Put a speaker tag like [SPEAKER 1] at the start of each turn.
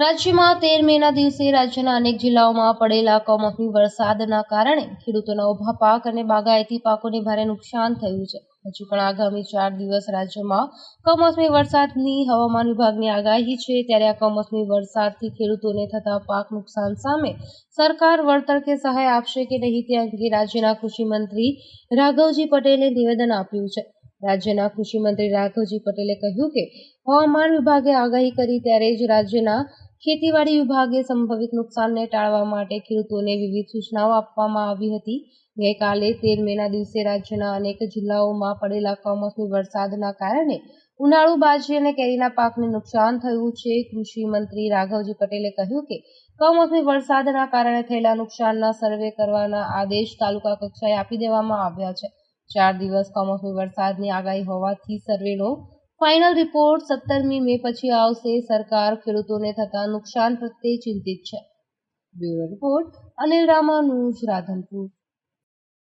[SPEAKER 1] રાજ્યમાં તેર મેના દિવસે રાજ્યના અનેક જિલ્લાઓમાં પડેલા કમોસમી વરસાદના કારણે ખેડૂતોના ઊભા પાક અને બાગાયતી પાકોને ભારે નુકસાન થયું છે. હજુ પણ આગામી ચાર દિવસ રાજ્યમાં કમોસમી વરસાદની હવામાન વિભાગની આગાહી છે. ત્યારે આ કમોસમી વરસાદથી ખેડૂતોને થતા પાક નુકસાન સામે સરકાર વળતર કે સહાય આપશે કે નહીં તે અંગે રાજ્યના કૃષિમંત્રી રાઘવજી પટેલે નિવેદન આપ્યું છે. રાજ્યના કૃષિ મંત્રી રાઘવજી પટેલે કહ્યું કે હવામાન વિભાગે આગાહી કરી ત્યારે જ રાજ્યના ખેતીવાડી વિભાગે સંભવિત નુકસાનને ટાળવા માટે ખેડૂતોને વિવિધ સૂચનાઓ આપવામાં આવી હતી. ગઈકાલે તેર મેના દિવસે રાજ્યના અનેક જિલ્લાઓમાં પડેલા કમોસમી વરસાદના કારણે ઉનાળુ બાજરી અને કેરીના પાકને નુકસાન થયું છે. કૃષિ મંત્રી રાઘવજી પટેલે કહ્યું કે, કમોસમી વરસાદના કારણે થયેલા નુકસાનના સર્વે કરવાના આદેશ તાલુકા કક્ષાએ આપી દેવામાં આવ્યા છે. ચાર દિવસ કમોસમી વરસાદની આગાહી હોવાથી સર્વેનો ફાઇનલ રિપોર્ટ સત્તરમી મે પછી આવશે. સરકાર ખેડૂતોને થતા નુકસાન પ્રત્યે ચિંતિત છે. Bureau report Anil Ramanuj, Radhanpur.